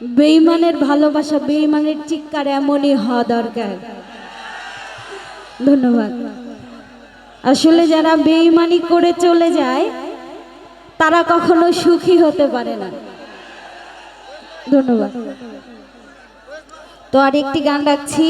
বেইমানের ভালোবাসা বেইমানের চিৎকার এমনই হওয়া দরকার। ধন্যবাদ। আসলে যারা বেইমানি করে চলে যায়, তারা কখনো সুখী হতে পারে না। ধন্যবাদ। তো আর একটি গান রাখছি।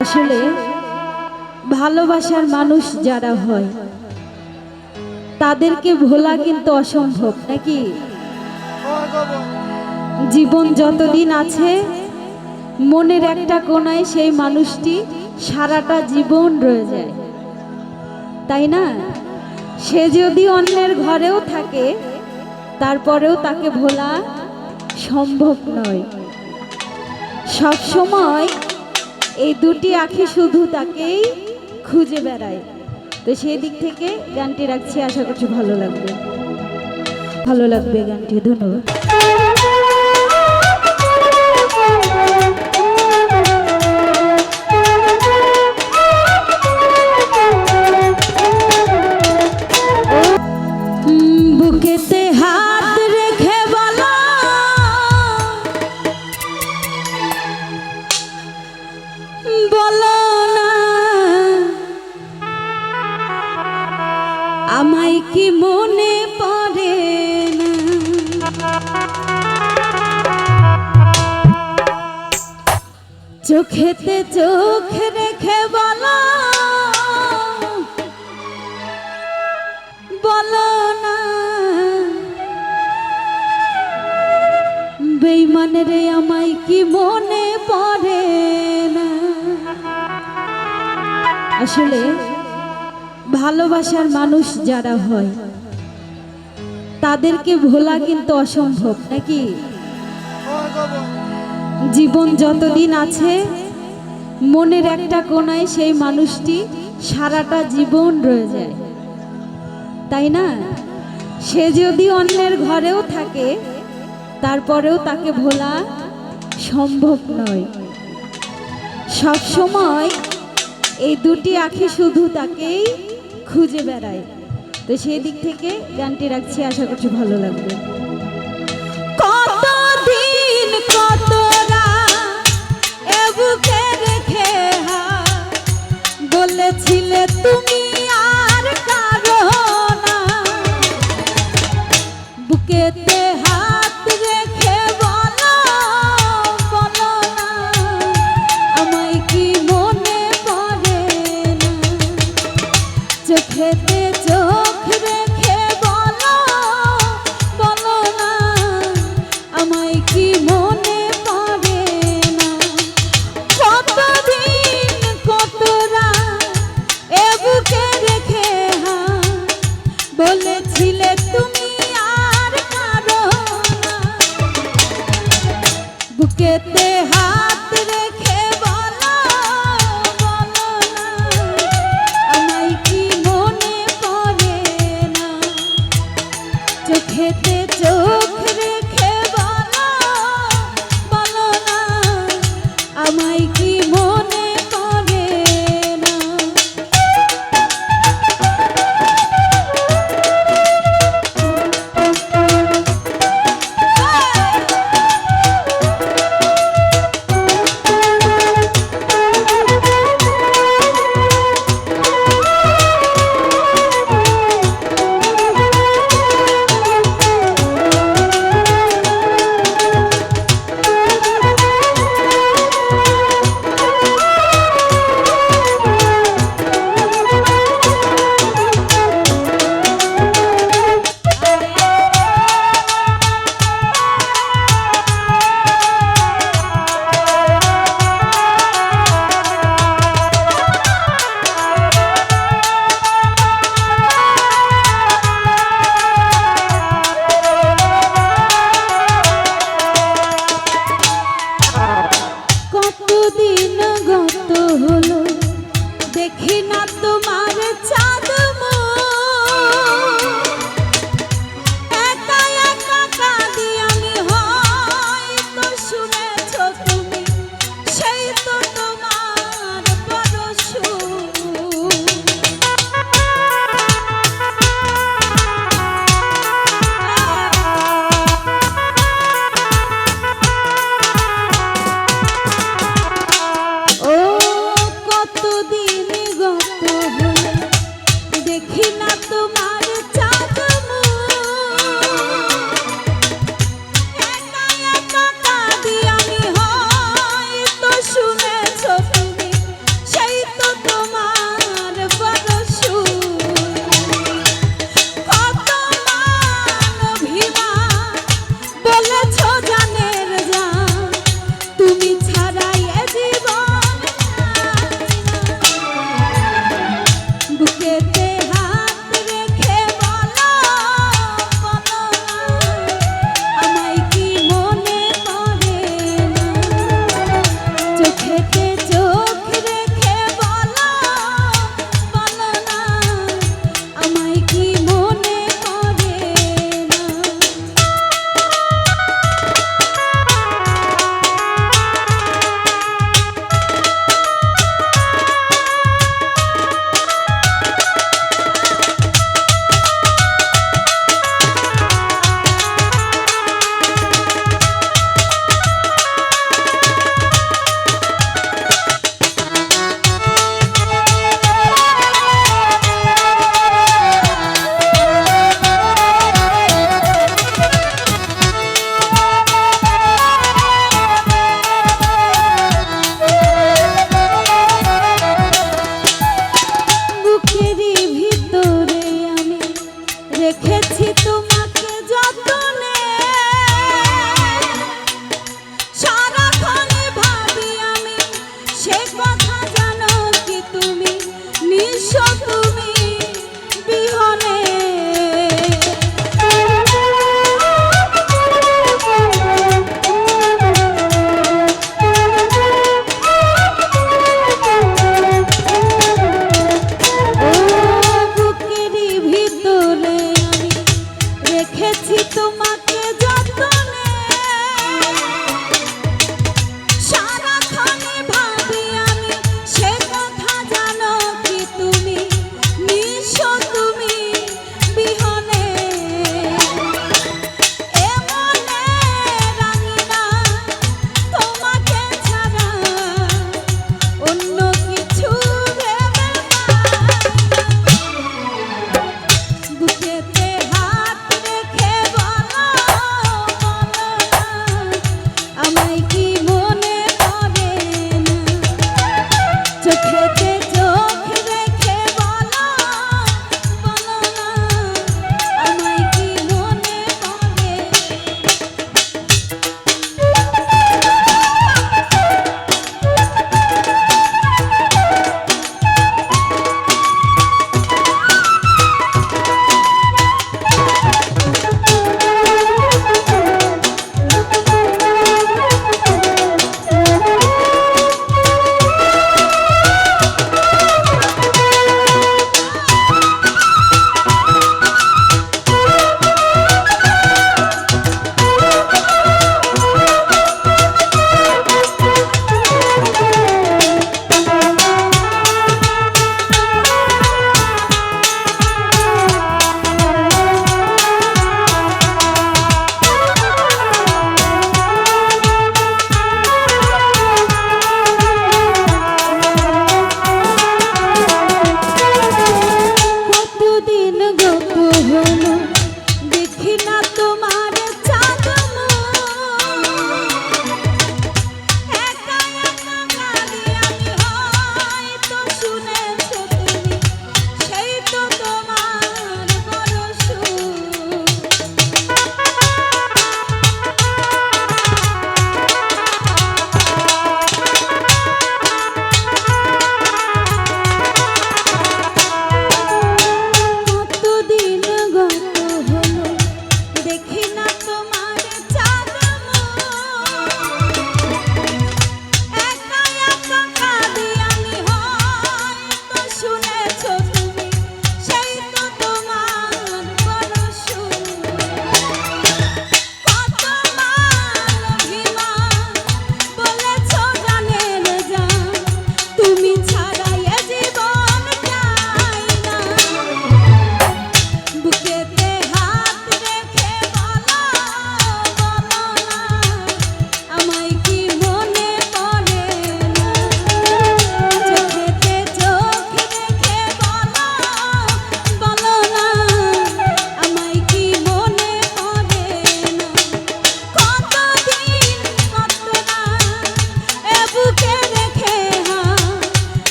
আসলে ভালোবাসার মানুষ যারা হয়, তাদেরকে ভোলা কিন্তু অসম্ভব, নাকি? জীবন যতদিন আছে, মনের একটা কোনায় সেই মানুষটি সারাটা জীবন রয়ে যায়। তাই না? সে যদি অন্যের ঘরেও থাকে, তারপরেও তাকে ভোলা সম্ভব নয়। সব সময় এই দুটি আঁখি শুধু তাকেই খুঁজে বেড়ায়। তো সেই দিক থেকে গানটি রাখছি, আশা করছি ভালো লাগবে। ভালো লাগবে গানটি, ধন্যবাদ। আমায় কি মনে পড়ে চোখেতে চোখ রেখে বলো বলো না। বেইমানের আমায় কি মনে পড়ে না? আসলে ভালোবাসার মানুষ যারা হয়, তাদেরকে ভোলা কিন্তু অসম্ভব, নাকি? জীবন যতদিন আছে, মনের একটা কোনায় সেই মানুষটি সারাটা জীবন রয়ে যায়। তাই না? সে যদি অন্যের ঘরেও থাকে, তারপরেও তাকে ভোলা সম্ভব নয়। সব সময় এই দুটি আঁখি শুধু তাকেই খুঁজে বেড়ায়। তো সেই দিক থেকে গানটি রাখছি, আশা করছি ভালো লাগবে। কত এ বুকে রেখে বলেছিলে তুমি চোখ